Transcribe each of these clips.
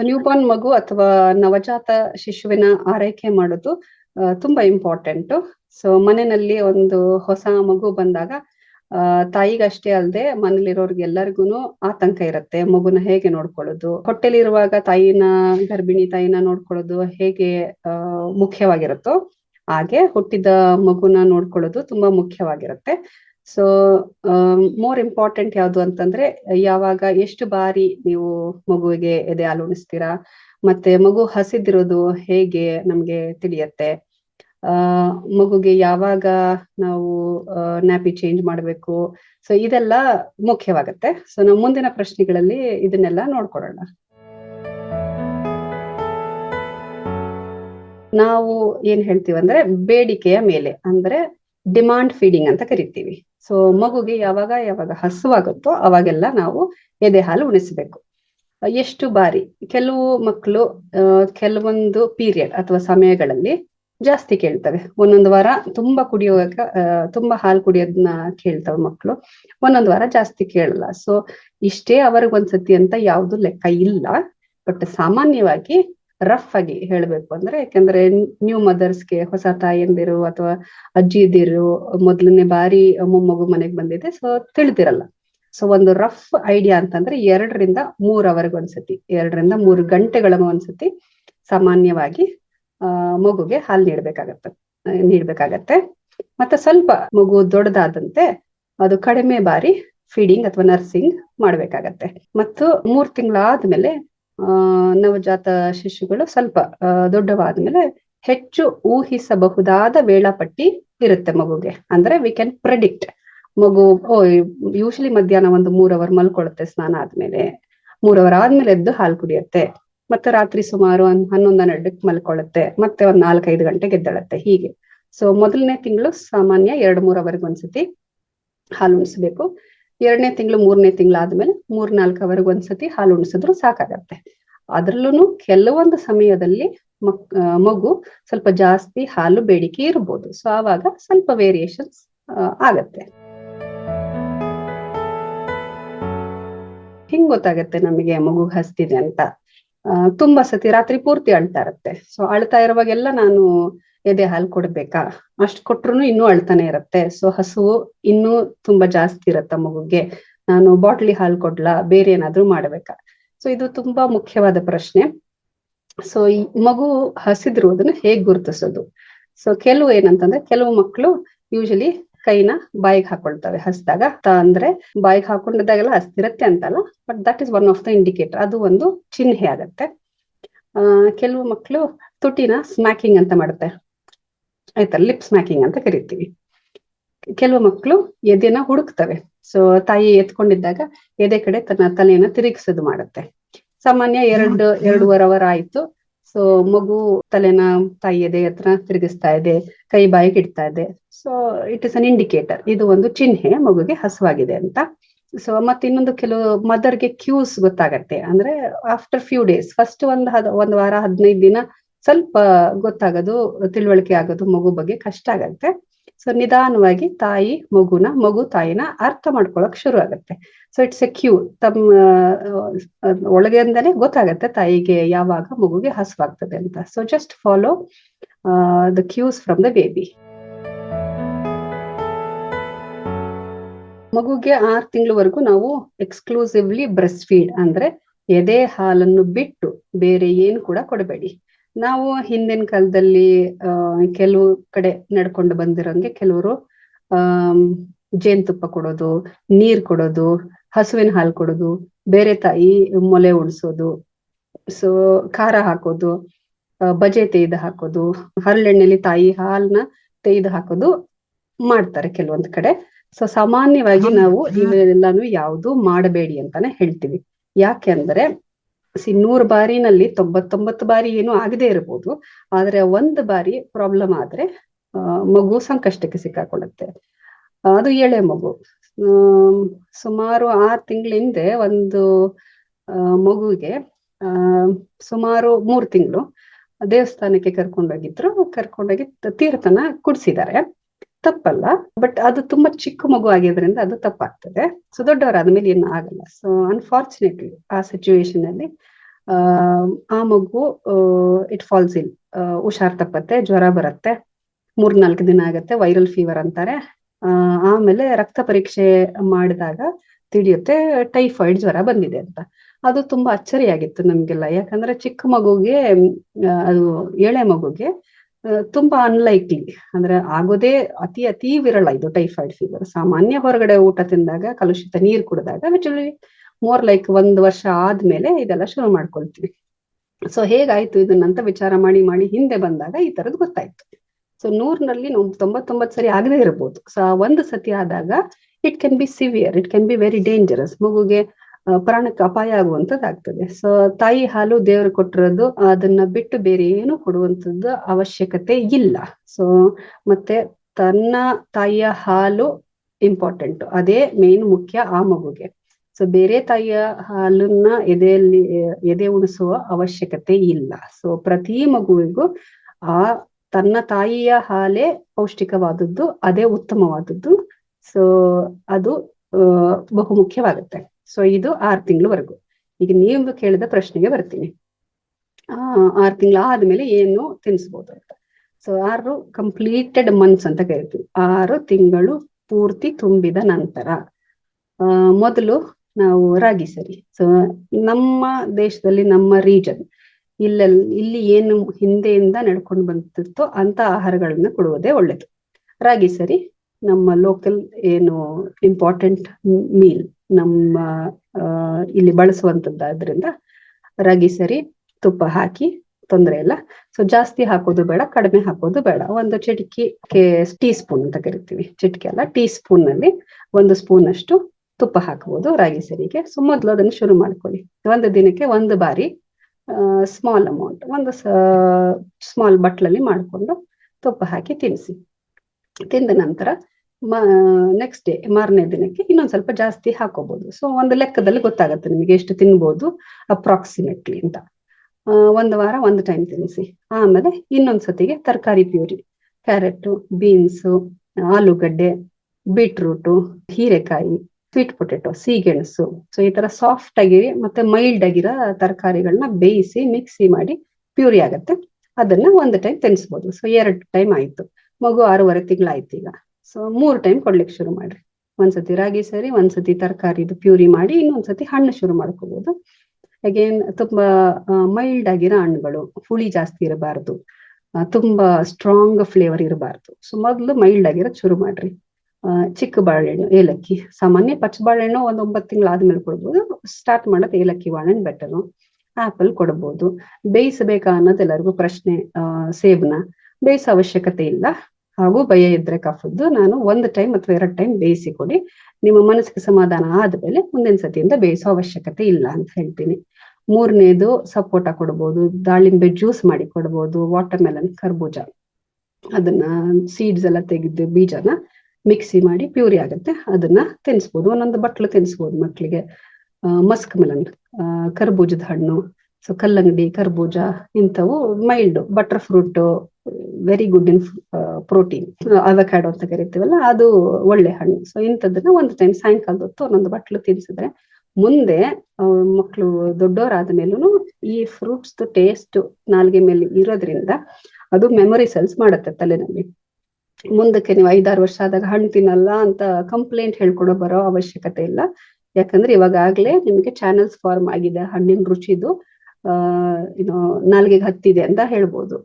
So ಮಗು ಅಥವಾ ನವಜಾತ ಶಿಶುವಿನ ಆರೈಕೆ ಮಾಡೋದು ತುಂಬಾ ಇಂಪಾರ್ಟೆಂಟ್ ಸೊ ಮನೆಯಲ್ಲಿ ಒಂದು ಹೊಸ ಮಗು ಬಂದಾಗ ತಾಯಿಗಷ್ಟೇ ಅಲ್ಲದೆ ಮನೇಲಿರೋರ್ಗೆ ಎಲ್ಲರಿಗೂ ಆತಂಕ ಇರುತ್ತೆ. ಮಗುನ ಹೇಗೆ ನೋಡ್ಕೊಳ್ಳೋದು? ಹೊಟ್ಟೆಲಿರುವಾಗ ತಾಯಿನ, ಗರ್ಭಿಣಿ ತಾಯಿನ ನೋಡ್ಕೊಳ್ಳೋದು ಹೇಗೆ ಮುಖ್ಯವಾಗಿರುತ್ತೋ ಹಾಗೆ ಹುಟ್ಟಿದ ಮಗುನ ನೋಡ್ಕೊಳ್ಳೋದು ತುಂಬಾ ಮುಖ್ಯವಾಗಿರುತ್ತೆ. ಸೊ ಮೋರ್ ಇಂಪಾರ್ಟೆಂಟ್ ಯಾವುದು ಅಂತಂದ್ರೆ, ಯಾವಾಗ ಎಷ್ಟು ಬಾರಿ ನೀವು ಮಗುವಿಗೆ ಎದೆ ಹಾಲು ಮತ್ತೆ ಮಗು ಹಸಿದಿರೋದು ಹೇಗೆ ನಮ್ಗೆ ತಿಳಿಯತ್ತೆ. ಆ, ಮಗುಗೆ ಯಾವಾಗ ನಾವು ನ್ಯಾಪಿ ಚೇಂಜ್ ಮಾಡಬೇಕು. ಸೊ, ಇದೆಲ್ಲ ಮುಖ್ಯವಾಗತ್ತೆ. ಸೊ, ನಾವು ಮುಂದಿನ ಪ್ರಶ್ನೆಗಳಲ್ಲಿ ಇದನ್ನೆಲ್ಲ ನೋಡ್ಕೊಳ್ಳೋಣ. ನಾವು ಏನ್ ಹೇಳ್ತೀವಿ ಅಂದ್ರೆ ಬೇಡಿಕೆಯ ಮೇಲೆ, ಅಂದ್ರೆ ಡಿಮಾಂಡ್ ಫೀಡಿಂಗ್ ಅಂತ ಕರಿತೀವಿ. ಸೊ ಮಗುಗೆ ಯಾವಾಗ ಯಾವಾಗ ಹಸುವಾಗುತ್ತೋ ಅವಾಗೆಲ್ಲ ನಾವು ಎದೆ ಹಾಲು ಉಣಿಸ್ಬೇಕು. ಎಷ್ಟು ಬಾರಿ ಕೆಲವು ಮಕ್ಕಳು ಕೆಲವೊಂದು ಪೀರಿಯಡ್ ಅಥವಾ ಸಮಯಗಳಲ್ಲಿ ಜಾಸ್ತಿ ಕೇಳ್ತವೆ. ಒಂದೊಂದು ವಾರ ತುಂಬಾ ಕುಡಿಯುವಾಗ ತುಂಬಾ ಹಾಲು ಕುಡಿಯೋದನ್ನ ಕೇಳ್ತವೆ ಮಕ್ಕಳು ಒಂದೊಂದು ವಾರ ಜಾಸ್ತಿ ಕೇಳಲ್ಲ. ಸೊ ಇಷ್ಟೇ ಅವ್ರಿಗೆ ಒಂದ್ಸತಿ ಅಂತ ಯಾವ್ದು ಲೆಕ್ಕ ಇಲ್ಲ. ಬಟ್ ಸಾಮಾನ್ಯವಾಗಿ ರಫ್ ಆಗಿ ಹೇಳ್ಬೇಕು ಅಂದ್ರೆ, ಯಾಕಂದ್ರೆ ನ್ಯೂ ಮದರ್ಸ್ಗೆ ಹೊಸ ತಾಯಂದಿರು ಅಥವಾ ಅಜ್ಜಿದಿರು ಮೊದಲನೇ ಬಾರಿ ಮೊಮ್ಮಗು ಮನೆಗೆ ಬಂದಿದೆ ಸೊ ತಿಳಿದಿರಲ್ಲ. ಸೊ ಒಂದು ರಫ್ ಐಡಿಯಾ ಅಂತಂದ್ರೆ ಎರಡರಿಂದ ಮೂರ್ ಅವರ್ಗೆ ಒಂದ್ಸತಿ, ಎರಡರಿಂದ ಮೂರು ಗಂಟೆಗಳ ಒಂದ್ಸತಿ ಸಾಮಾನ್ಯವಾಗಿ ಮಗುಗೆ ಹಾಲು ನೀಡ್ಬೇಕಾಗತ್ತೆ ನೀಡ್ಬೇಕಾಗತ್ತೆ. ಮತ್ತೆ ಸ್ವಲ್ಪ ಮಗು ದೊಡ್ಡದಾದಂತೆ ಅದು ಕಡಿಮೆ ಬಾರಿ ಫೀಡಿಂಗ್ ಅಥವಾ ನರ್ಸಿಂಗ್ ಮಾಡ್ಬೇಕಾಗತ್ತೆ. ಮತ್ತು ಮೂರ್ ತಿಂಗಳಾದ್ಮೇಲೆ ನವಜಾತ ಶಿಶುಗಳು ಸ್ವಲ್ಪ ದೊಡ್ಡವಾದ ಮೇಲೆ ಹೆಚ್ಚು ಊಹಿಸಬಹುದಾದ ವೇಳಾಪಟ್ಟಿ ಇರುತ್ತೆ ಮಗುಗೆ. ಅಂದ್ರೆ ವಿ ಕ್ಯಾನ್ ಪ್ರೆಡಿಕ್ಟ್ ಮಗು, ಓ ಯೂಶಲಿ ಮಧ್ಯಾಹ್ನ ಒಂದು ಮೂರ್ ಅವರ್ ಮಲ್ಕೊಳ್ಳುತ್ತೆ ಸ್ನಾನ ಆದ್ಮೇಲೆ. ಮೂರ್ ಅವರ್ ಆದ್ಮೇಲೆ ಎದ್ದು ಹಾಲು ಕುಡಿಯುತ್ತೆ. ಮತ್ತೆ ರಾತ್ರಿ ಸುಮಾರು ಒಂದ್ ಹನ್ನೊಂದ್ ಹನ್ನೆರಡಕ್ಕೆ ಮಲ್ಕೊಳ್ಳುತ್ತೆ ಮತ್ತೆ ಒಂದ್ ನಾಲ್ಕೈದು ಗಂಟೆಗೆ ಎದ್ದಳತ್ತೆ. ಹೀಗೆ. ಸೊ ಮೊದಲನೇ ತಿಂಗಳು ಸಾಮಾನ್ಯ ಎರಡ್ ಮೂರ್ ಅವರ್ಗೆ ಒಂದ್ಸತಿ ಹಾಲು ಉಣಿಸ್ಬೇಕು. ಎರಡನೇ ತಿಂಗಳು, ಮೂರನೇ ತಿಂಗಳು ಆದ್ಮೇಲೆ ಮೂರ್ ನಾಲ್ಕು ಅವರ್ಗೆ ಒಂದ್ಸತಿ ಹಾಲು ಉಣಿಸಿದ್ರು ಸಾಕಾಗತ್ತೆ. ಅದ್ರಲ್ಲೂ ಕೆಲವೊಂದು ಸಮಯದಲ್ಲಿ ಮಕ್ ಮಗು ಸ್ವಲ್ಪ ಜಾಸ್ತಿ ಹಾಲು ಬೇಡಿಕೆ ಇರ್ಬೋದು. ಸೊ ಆವಾಗ ಸ್ವಲ್ಪ ವೇರಿಯೇಷನ್ಸ್ ಆಗತ್ತೆ. ಹಿಂಗ್ ಗೊತ್ತಾಗತ್ತೆ ನಮಗೆ ಮಗು ಹಸ್ತಿದೆ ಅಂತ? ತುಂಬಾ ಸತಿ ರಾತ್ರಿ ಪೂರ್ತಿ ಅಳ್ತಾ ಇರತ್ತೆ. ಸೊ ಅಳ್ತಾ ಇರುವಾಗೆಲ್ಲ ನಾನು ಎದೆ ಹಾಲು ಕೊಡ್ಬೇಕಾ? ಅಷ್ಟ್ ಕೊಟ್ರು ಇನ್ನೂ ಅಳ್ತಾನೆ ಇರತ್ತೆ. ಸೊ ಹಸುವು ಇನ್ನೂ ತುಂಬಾ ಜಾಸ್ತಿ ಇರತ್ತ ಮಗುಗೆ. ನಾನು ಬಾಟ್ಲಿ ಹಾಲು ಕೊಡ್ಲಾ? ಬೇರೆ ಏನಾದ್ರೂ ಮಾಡ್ಬೇಕಾ? ಸೊ ಇದು ತುಂಬಾ ಮುಖ್ಯವಾದ ಪ್ರಶ್ನೆ. ಸೊ ಈ ಮಗು ಹಸಿದಿರುವುದನ್ನ ಹೇಗ್ ಗುರುತಿಸೋದು? ಸೊ ಕೆಲವು ಏನಂತಂದ್ರೆ ಕೆಲವು ಮಕ್ಕಳು ಯೂಶಲಿ ಕೈನ ಬಾಯಿಗೆ ಹಾಕೊಳ್ತವೆ ಹಸ್ದಾಗ. ಅಂದ್ರೆ ಬಾಯಿಗೆ ಹಾಕೊಂಡಿದ್ದಾಗೆಲ್ಲ ಹಸ್ತಿರತ್ತೆ ಅಂತಲ್ಲ but that is one of the indicator ಅದು ಒಂದು ಚಿಹ್ನೆ ಆಗತ್ತೆ. ಆ, ಕೆಲವು ಮಕ್ಕಳು ತುಟಿನ ಸ್ಮ್ಯಾಕಿಂಗ್ ಅಂತ ಮಾಡುತ್ತೆ. ಆಯ್ತಾ ಲಿಪ್ ಸ್ಮ್ಯಾಕಿಂಗ್ ಅಂತ ಕರಿತೀವಿ. ಕೆಲವು ಮಕ್ಕಳು ಎದೆನ ಹುಡುಕ್ತವೆ. ಸೊ ತಾಯಿ ಎತ್ಕೊಂಡಿದ್ದಾಗ ಎದೆ ಕಡೆ ತನ್ನ ತಲೆಯನ್ನ ತಿರುಗಿಸೋದು ಮಾಡುತ್ತೆ. ಸಾಮಾನ್ಯ ಎರಡು ಎರಡೂವರೆ ಅವರ್ ಆಯ್ತು. ಸೊ ಮಗು ತಲೆನ ತಾಯಿ ಎದೆ ಹತ್ರ ತಿರುಗಿಸ್ತಾ ಇದೆ ಕೈ ಬಾಯಿಗೆ ಇಡ್ತಾ ಇದೆ. So it is an indicator ಇದು ಒಂದು ಚಿಹ್ನೆ ಮಗುಗೆ ಹಸುವಾಗಿದೆ ಅಂತ. ಸೊ ಮತ್ತೆ ಇನ್ನೊಂದು ಕೆಲವು ಮದರ್ಗೆ ಕ್ಯೂಸ್ ಗೊತ್ತಾಗತ್ತೆ. ಅಂದ್ರೆ ಆಫ್ಟರ್ ಫ್ಯೂ ಡೇಸ್ ಫಸ್ಟ್ ಒಂದ್ ಹದ್ ಒಂದ್ ವಾರ ಹದಿನೈದು ದಿನ ಸ್ವಲ್ಪ ಗೊತ್ತಾಗೋದು, ತಿಳುವಳಿಕೆ ಆಗೋದು ಮಗು ಬಗ್ಗೆ ಕಷ್ಟ ಆಗತ್ತೆ. ಸೊ ನಿಧಾನವಾಗಿ ತಾಯಿ ಮಗುನ, ಮಗು ತಾಯಿನ ಅರ್ಥ ಮಾಡ್ಕೊಳಕ್ ಶುರು ಆಗತ್ತೆ. ಸೊ ಇಟ್ಸ್ ಎ ಕ್ಯೂ ತಮ್ಮ ಒಳಗಿಂದನೇ ಗೊತ್ತಾಗತ್ತೆ ತಾಯಿಗೆ ಯಾವಾಗ ಮಗುಗೆ ಹಸುವಾಗ್ತದೆ ಅಂತ. So just follow the cues from the baby ಮಗುಗೆ ಆರ್ ತಿಂಗಳವರೆಗೂ ನಾವು ಎಕ್ಸ್ಕ್ಲೂಸಿವ್ಲಿ ಬ್ರೆಸ್ಟ್ ಫೀಡ್ ಅಂದ್ರೆ ಎದೆ ಹಾಲನ್ನು ಬಿಟ್ಟು ಬೇರೆ ಏನು ಕೂಡ ಕೊಡಬೇಡಿ. ನಾವು ಹಿಂದಿನ ಕಾಲದಲ್ಲಿ ಕೆಲವು ಕಡೆ ನಡ್ಕೊಂಡು ಬಂದಿರೋಂಗೆ ಕೆಲವರು ಆ ಜೇನ್ತುಪ್ಪ ಕೊಡೋದು ನೀರ್ ಕೊಡೋದು ಹಸುವಿನ ಹಾಲು ಕೊಡೋದು ಬೇರೆ ತಾಯಿ ಮೊಲೆ ಉಡ್ಸೋದು ಸೊ ಖಾರ ಹಾಕೋದು ಬಜೆ ತೆಯ್ದು ಹಾಕೋದು ಹರಳೆಣ್ಣೆಲಿ ತಾಯಿ ಹಾಲ್ನ ತೆಯ್ದು ಹಾಕೋದು ಮಾಡ್ತಾರೆ ಕೆಲವೊಂದ್ ಕಡೆ. ಸೊ ಸಾಮಾನ್ಯವಾಗಿ ನಾವು ಇವೆಲ್ಲಾನು ಯಾವುದು ಮಾಡಬೇಡಿ ಅಂತಾನೆ ಹೇಳ್ತೀವಿ. ಯಾಕೆಂದ್ರೆ ಸಿ ನೂರ್ ಬಾರಿನಲ್ಲಿ ತೊಂಬತ್ತೊಂಬತ್ತು ಬಾರಿ ಏನು ಆಗದೆ ಇರಬಹುದು ಆದ್ರೆ ಒಂದ್ ಬಾರಿ ಪ್ರಾಬ್ಲಮ್ ಆದ್ರೆ ಮಗು ಸಂಕಷ್ಟಕ್ಕೆ ಸಿಕ್ಕಾಕೊಳ್ಳುತ್ತೆ. ಅದು ಎಳೆ ಮಗು. ಸುಮಾರು ಆರು ತಿಂಗಳ ಹಿಂದೆ ಒಂದು ಮಗುಗೆ ಸುಮಾರು ಮೂರು ತಿಂಗಳು ದೇವಸ್ಥಾನಕ್ಕೆ ಕರ್ಕೊಂಡೋಗಿದ್ರು. ಕರ್ಕೊಂಡೋಗಿ ತೀರ್ಥನ ಕುಡ್ಸಿದ್ದಾರೆ. ತಪ್ಪಲ್ಲ ಬಟ್ ಅದು ತುಂಬಾ ಚಿಕ್ಕ ಮಗು ಆಗಿದ್ರಿಂದ ಅದು ತಪ್ಪಾಗ್ತದೆ. ಸೊ ದೊಡ್ಡವರಾದ್ಮೇಲೆ ಏನು ಆಗಲ್ಲ. ಸೊ ಅನ್ಫಾರ್ಚುನೇಟ್ಲಿ ಆ ಸಿಚುವೇಶನ್ ಅಲ್ಲಿ, ಆ ಮಗು ಇಟ್ ಫಾಲ್ಸ್ ಇನ್ ಹುಷಾರ್ ತಪ್ಪತ್ತೆ, ಜ್ವರ ಬರುತ್ತೆ, ಮೂರ್ನಾಲ್ಕು ದಿನ ಆಗತ್ತೆ ವೈರಲ್ ಫೀವರ್ ಅಂತಾರೆ. ಆಮೇಲೆ ರಕ್ತ ಪರೀಕ್ಷೆ ಮಾಡಿದಾಗ ತಿಳಿಯುತ್ತೆ ಟೈಫಾಯ್ಡ್ ಜ್ವರ ಬಂದಿದೆ ಅಂತ. ಅದು ತುಂಬಾ ಅಚ್ಚರಿಯಾಗಿತ್ತು ನಮ್ಗೆಲ್ಲ. ಯಾಕಂದ್ರೆ ಚಿಕ್ಕ ಮಗುಗೆ ಅದು ಏಳೆ ಮಗುಗೆ ತುಂಬಾ ಅನ್ಲೈಕ್ಲಿ ಅಂದ್ರೆ ಆಗೋದೇ ಅತಿ ಅತಿ ವಿರಳ ಇದು ಟೈಫಾಯ್ಡ್ ಫೀವರ್ ಸಾಮಾನ್ಯ ಹೊರಗಡೆ ಊಟ ತಿಂದಾಗ ಕಲುಷಿತ ನೀರು ಕುಡಿದಾಗ ಆಕ್ಚುಲಿ ಮೋರ್ ಲೈಕ್ ಒಂದ್ ವರ್ಷ ಆದ್ಮೇಲೆ ಇದೆಲ್ಲ ಶುರು ಮಾಡ್ಕೊಳ್ತೀವಿ. ಸೊ ಹೇಗಾಯ್ತು ಇದನ್ನಂತ ವಿಚಾರ ಮಾಡಿ ಮಾಡಿ ಹಿಂದೆ ಬಂದಾಗ ಈ ತರದ್ ಗೊತ್ತಾಯ್ತು. ಸೊ ನೂರ್ನಲ್ಲಿ ತೊಂಬತ್ತೊಂಬತ್ ಸರಿ ಆಗದೆ ಇರಬಹುದು ಸೊ ಒಂದು ಸತಿ ಆದಾಗ it can be severe it can be very dangerous ಮಗುಗೆ ಪ್ರಾಣಕ್ಕೆ ಅಪಾಯ ಆಗುವಂತದ್ದಾಗ್ತದೆ ಸೊ ತಾಯಿ ಹಾಲು ದೇವರು ಕೊಟ್ಟಿರೋದು ಅದನ್ನ ಬಿಟ್ಟು ಬೇರೆ ಏನು ಕೊಡುವಂತದ್ದು ಅವಶ್ಯಕತೆ ಇಲ್ಲ. ಸೊ ಮತ್ತೆ ತನ್ನ ತಾಯಿಯ ಹಾಲು ಇಂಪಾರ್ಟೆಂಟ್ ಅದೇ ಮೇನ್ ಮುಖ್ಯ ಆ ಮಗುಗೆ. ಸೊ ಬೇರೆ ತಾಯಿಯ ಹಾಲನ್ನ ಎದೆಯಲ್ಲಿ, ಎದೆ ಉಣಿಸುವ ಅವಶ್ಯಕತೆ ಇಲ್ಲ. ಸೊ ಪ್ರತಿ ಮಗುವಿಗೂ ಆ ತನ್ನ ತಾಯಿಯ ಹಾಲೇ ಪೌಷ್ಟಿಕವಾದದ್ದು, ಅದೇ ಉತ್ತಮವಾದದ್ದು. ಸೊ ಅದು ಬಹು ಮುಖ್ಯವಾಗುತ್ತೆ ಸೊ ಇದು ಆರು ತಿಂಗಳವರೆಗೂ. ಈಗ ನೀವು ಕೇಳಿದ ಪ್ರಶ್ನೆಗೆ ಬರ್ತೀನಿ. ಆ, ಆರು ತಿಂಗಳ ಆದ್ಮೇಲೆ ಏನು ತಿನ್ಸ್ಬೋದು ಅಂತ. ಸೊ ಆರು ಕಂಪ್ಲೀಟೆಡ್ ಮಂತ್ಸ್ ಅಂತ ಕರಿತೀವಿ ಆರು ತಿಂಗಳು ಪೂರ್ತಿ ತುಂಬಿದ ನಂತರ ಮೊದಲು ನಾವು ರಾಗಿ ಸರಿ. ಸೊ ನಮ್ಮ ದೇಶದಲ್ಲಿ, ನಮ್ಮ ರೀಜನ್ ಇಲ್ಲೆಲ್, ಇಲ್ಲಿ ಏನು ಹಿಂದೆಯಿಂದ ನಡ್ಕೊಂಡು ಬಂತಿತ್ತೋ ಅಂತ ಆಹಾರಗಳನ್ನ ಕೊಡುವುದೇ ಒಳ್ಳೇದು. ರಾಗಿ ಸರಿ, ನಮ್ಮ ಲೋಕಲ್ ಏನು ಇಂಪಾರ್ಟೆಂಟ್ ಮೀಲ್ ನಮ್ಮ ಇಲ್ಲಿ ಬಳಸುವಂತದ್ದಾದ್ರಿಂದ ರಾಗಿ ಸರಿ, ತುಪ್ಪ ಹಾಕಿ, ತೊಂದರೆ ಇಲ್ಲ. ಸೊ ಜಾಸ್ತಿ ಹಾಕೋದು ಬೇಡ, ಕಡಿಮೆ ಹಾಕೋದು ಬೇಡ. ಒಂದು ಚಿಟಿಕೆ ಟೀ ಸ್ಪೂನ್ ಅಂತ ಕರಿತೀವಿ. ಚಿಟಿಕೆ ಅಲ್ಲ ಟೀ ಸ್ಪೂನ್ ಅಲ್ಲಿ ಒಂದು ಸ್ಪೂನ್ ಅಷ್ಟು ತುಪ್ಪ ಹಾಕಬಹುದು ರಾಗಿ ಸರಿಗೆ. ಸೊ ಮೊದಲು ಅದನ್ನು ಶುರು ಮಾಡ್ಕೊಳ್ಳಿ. ಒಂದು ದಿನಕ್ಕೆ ಒಂದು ಬಾರಿ ಸ್ಮಾಲ್ ಅಮೌಂಟ್ ಒಂದು ಸ್ಮಾಲ್ ಬಟ್ಲಲ್ಲಿ ಮಾಡ್ಕೊಂಡು ತುಪ್ಪ ಹಾಕಿ ತಿನ್ನಿಸಿ. ತಿಂದ ನಂತರ ನೆಕ್ಸ್ಟ್ ಡೇ ಮಾರನೇ ದಿನಕ್ಕೆ ಇನ್ನೊಂದ್ ಸ್ವಲ್ಪ ಜಾಸ್ತಿ ಹಾಕೋಬಹುದು ಸೊ ಒಂದು ಲೆಕ್ಕದಲ್ಲಿ ಗೊತ್ತಾಗುತ್ತೆ ನಿಮಗೆ ಎಷ್ಟು ತಿನ್ಬೋದು ಅಪ್ರಾಕ್ಸಿಮೇಟ್ಲಿ ಅಂತ. ಒಂದು ವಾರ ಒಂದು ಟೈಮ್ ತಿನ್ನಿಸಿ. ಆಮೇಲೆ ಇನ್ನೊಂದು ಸತಿಗೆ ತರಕಾರಿ ಪ್ಯೂರಿ ಕ್ಯಾರೆಟ್ ಬೀನ್ಸು ಆಲೂಗಡ್ಡೆ ಬೀಟ್ರೂಟು ಹೀರೆಕಾಯಿ ಸ್ವೀಟ್ ಪೊಟೆಟೊ ಸೀಗೆಣಸು ಸೊ ಈ ತರ ಸಾಫ್ಟ್ ಆಗಿ ಮತ್ತೆ ಮೈಲ್ಡ್ ಆಗಿರೋ ತರಕಾರಿಗಳನ್ನ ಬೇಯಿಸಿ ಮಿಕ್ಸಿ ಮಾಡಿ ಪ್ಯೂರಿ ಆಗತ್ತೆ. ಅದನ್ನ ಒಂದು ಟೈಮ್ ತಿನ್ಸ್ಬೋದು. ಸೊ ಎರಡು ಟೈಮ್ ಆಯ್ತು. ಮಗು ಆರೂವರೆ ತಿಂಗಳಾಯ್ತು ಈಗ. ಸೊ ಮೂರ್ ಟೈಮ್ ಕೊಡ್ಲಿಕ್ಕೆ ಶುರು ಮಾಡ್ರಿ. ಒಂದ್ಸತಿ ರಾಗಿ ಸರಿ, ಒಂದ್ಸತಿ ತರಕಾರಿದು ಪ್ಯೂರಿ ಮಾಡಿ, ಇನ್ನೊಂದ್ಸತಿ ಹಣ್ಣು ಶುರು ಮಾಡ್ಕೋಬಹುದು ಅಗೇನ್ ತುಂಬಾ ಮೈಲ್ಡ್ ಆಗಿರೋ ಹಣ್ಣುಗಳು, ಹುಳಿ ಜಾಸ್ತಿ ಇರಬಾರ್ದು. ತುಂಬಾ ಸ್ಟ್ರಾಂಗ್ ಫ್ಲೇವರ್ ಇರಬಾರ್ದು. ಸೊ ಮೊದಲು ಮೈಲ್ಡ್ ಆಗಿರೋದು ಶುರು ಮಾಡ್ರಿ. ಚಿಕ್ಕ ಬಾಳೆಹಣ್ಣು, ಏಲಕ್ಕಿ. ಸಾಮಾನ್ಯ ಪಚ್ಚ ಬಾಳೆಹಣ್ಣು ಒಂದ್ ಒಂಬತ್ತು ತಿಂಗಳಾದ್ಮೇಲೆ ಕೊಡ್ಬೋದು. ಸ್ಟಾರ್ಟ್ ಮಾಡೋದು ಏಲಕ್ಕಿ, ಬಾಳೆಹಣ್ಣು ಬೆಟರು ಆಪಲ್ ಕೊಡ್ಬೋದು. ಬೇಯಿಸಬೇಕಾ ಅನ್ನೋದು ಎಲ್ಲರಿಗೂ ಪ್ರಶ್ನೆ ಸೇಬ್ನ. ಬೇಯಿಸೋ ಅವಶ್ಯಕತೆ ಇಲ್ಲ. ಹಾಗೂ ಭಯ ಇದ್ರೆ ಕಫದ್ದು, ನಾನು ಒಂದು ಟೈಮ್ ಅಥವಾ ಎರಡು ಟೈಮ್ ಬೇಯಿಸಿ ಕೊಡಿ. ನಿಮ್ಮ ಮನಸ್ಸಿಗೆ ಸಮಾಧಾನ ಆದ್ಮೇಲೆ ಮುಂದಿನ ಸತಿಯಿಂದ ಬೇಯಿಸೋ ಅವಶ್ಯಕತೆ ಇಲ್ಲ ಅಂತ ಹೇಳ್ತೀನಿ. ಮೂರನೇದು ಸಪೋಟ ಕೊಡ್ಬೋದು, ದಾಳಿಂಬೆ ಜ್ಯೂಸ್ ಮಾಡಿ ಕೊಡ್ಬೋದು ವಾಟರ್ ಮೆಲನ್ ಕರ್ಬೂಜ. ಅದನ್ನ ಸೀಡ್ಸ್ ಎಲ್ಲ ತೆಗೆದು ಬೀಜನ ಮಿಕ್ಸಿ ಮಾಡಿ ಪ್ಯೂರಿ ಆಗುತ್ತೆ, ಅದನ್ನ ತಿನ್ಸ್ಬೋದು, ಒಂದೊಂದು ಬಟ್ಲು ತಿನ್ಸ್ಬೋದು ಮಕ್ಕಳಿಗೆ ಮಸ್ಕ್ ಮೆಲನ್ ಕರ್ಬೂಜದ ಹಣ್ಣು ಸೊ ಕಲ್ಲಂಗಡಿ, ಕರ್ಬೂಜ ಇಂಥವು mild butter fruit very good in protein avocado ಅಂತ ಕರಿತೀವಲ್ಲ, ಅದು ಒಳ್ಳೆ ಹಣ್ಣು. ಸೊ ಇಂಥದ್ದನ್ನ ಒಂದು ಟೈಮ್ ಸಾಯಂಕಾಲದ ಹೊತ್ತು ಒಂದೊಂದು ಬಟ್ಲು ತಿನ್ಸಿದ್ರೆ ಮುಂದೆ ಮಕ್ಕಳು ದೊಡ್ಡವರಾದ ಮೇಲೂ ಈ ಫ್ರೂಟ್ಸ್ ಟೇಸ್ಟ್ ನಾಲ್ಗೆ ಮೇಲೆ ಇರೋದ್ರಿಂದ ಅದು ಮೆಮೊರಿ ಸೆಲ್ಸ್ ಮಾಡುತ್ತೆ ತಲೆನಲ್ಲಿ. ಮುಂದಕ್ಕೆ ನೀವು ಐದಾರು ವರ್ಷ ಆದಾಗ ಹಣ್ಣು ತಿನ್ನಲ್ಲ ಅಂತ ಕಂಪ್ಲೇಂಟ್ ಹೇಳ್ಕೊಡೋ ಬರೋ ಅವಶ್ಯಕತೆ ಇಲ್ಲ. ಯಾಕಂದ್ರೆ ಇವಾಗಾಗ್ಲೇ ನಿಮಗೆ ಚಾನೆಲ್ಸ್ ಫಾರ್ಮ್ ಆಗಿದೆ, ಹಣ್ಣಿನ ರುಚಿದು ಏನೋ ನಾಲ್ಗೆಗೆ ಹತ್ತಿದೆ ಅಂತ ಹೇಳ್ಬೋದು.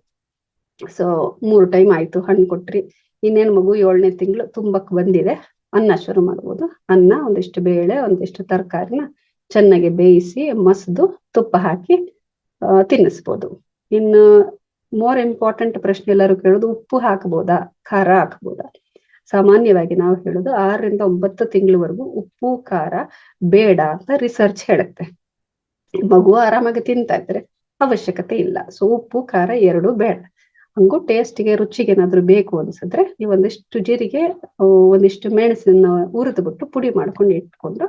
ಸೊ ಮೂರು ಟೈಮ್ ಆಯ್ತು ಹಣ್ಣು ಕೊಟ್ರಿ. ಇನ್ನೇನು ಮಗು ಏಳನೇ ತಿಂಗಳು ತುಂಬಕ್ ಬಂದಿದೆ. ಅನ್ನ ಶುರು ಮಾಡ್ಬೋದು. ಅನ್ನ ಒಂದಿಷ್ಟು ಬೇಳೆ, ಒಂದಿಷ್ಟು ತರಕಾರಿನ ಚೆನ್ನಾಗಿ ಬೇಯಿಸಿ ಮಸ್ದು ತುಪ್ಪ ಹಾಕಿ ತಿನ್ನಿಸ್ಬೋದು. ಇನ್ನು ಮೋರ್ ಇಂಪಾರ್ಟೆಂಟ್ ಪ್ರಶ್ನೆ ಎಲ್ಲರೂ ಕೇಳೋದು ಉಪ್ಪು ಹಾಕ್ಬೋದಾ? ಖಾರ ಹಾಕ್ಬೋದಾ? ಸಾಮಾನ್ಯವಾಗಿ ನಾವು ಹೇಳೋದು ಆರರಿಂದ ಒಂಬತ್ತು ತಿಂಗಳವರೆಗೂ ಉಪ್ಪು, ಖಾರ, ಬೇಡ ಅಂತ ರಿಸರ್ಚ್ ಹೇಳುತ್ತೆ. ಮಗು ಆರಾಮಾಗಿ ತಿಂತಾ ಇದ್ರೆ ಅವಶ್ಯಕತೆ ಇಲ್ಲ. ಸೊ ಉಪ್ಪು, ಖಾರ ಎರಡು ಬೇಡ. ಹಂಗು ಟೇಸ್ಟ್ಗೆ ರುಚಿಗೆ ಏನಾದ್ರು ಬೇಕು ಅನ್ಸಿದ್ರೆ ನೀವು ಒಂದಿಷ್ಟು ಜೀರಿಗೆ ಒಂದಿಷ್ಟು ಮೆಣಸನ್ನ ಉರಿದು ಬಿಟ್ಟು ಪುಡಿ ಮಾಡ್ಕೊಂಡು ಇಟ್ಕೊಂಡು